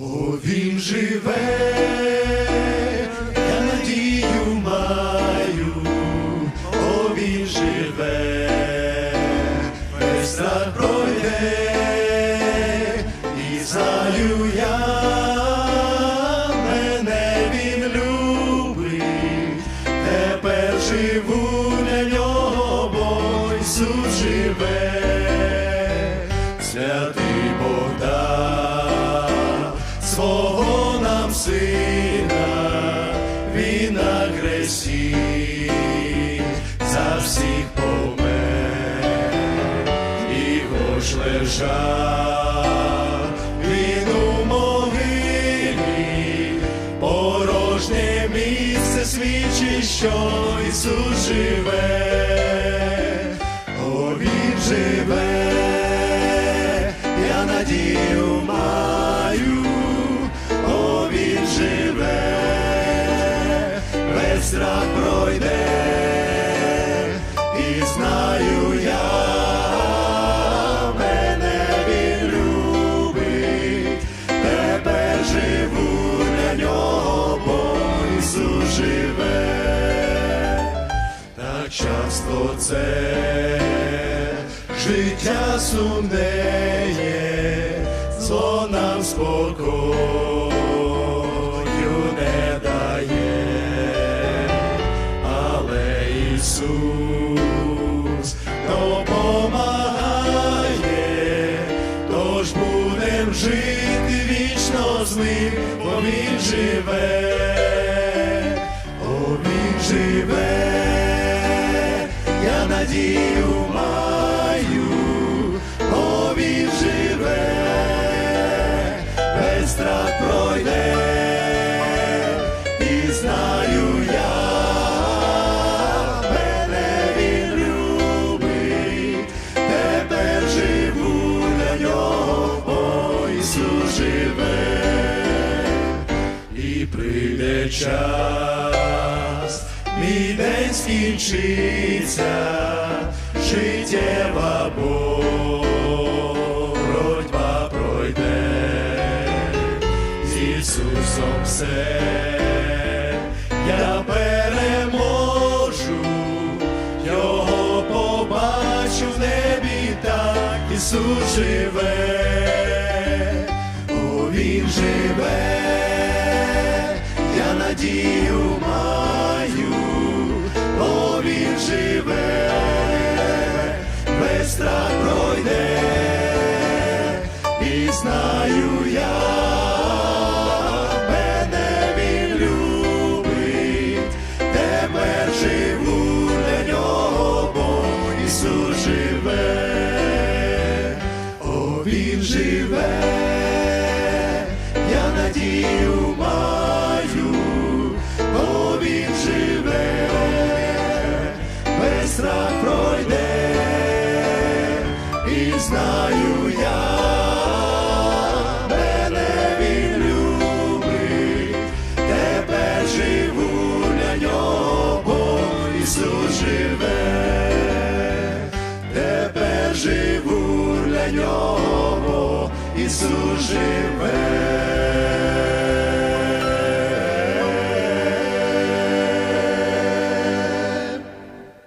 О, він живе, я надію маю, о, він живе, весь страх пройде, і знаю я, мене він любить, тепер живу для нього, бо Ісус живе, лежав він у могилі, порожнє місце свідчить, що Ісус живе, о, він живе, я надію маю, о, він живе, весь страх пройде, живе, так часто це життя сумнеє, зло нам спокою не дає, але Ісус допомагає, тож будем жити вічно з ним, бо Він живе, надію маю, о, Він живе, весь страх пройде, і знаю я, мене він любить, живу для нього, бо живе, і прийде час, мій день скінчиться, життєва боротьба пройде, з Ісусом все. Я переможу, побачу в небі, так Ісус живе, о, Він живе, я надію маю, живе, весь страх пройде, і знаю я, мене він любить, живу для живе, о, він живе, я надію знаю я, мене він тепер живу для нього, бо Ісус живе, тепер живу для нього, живе.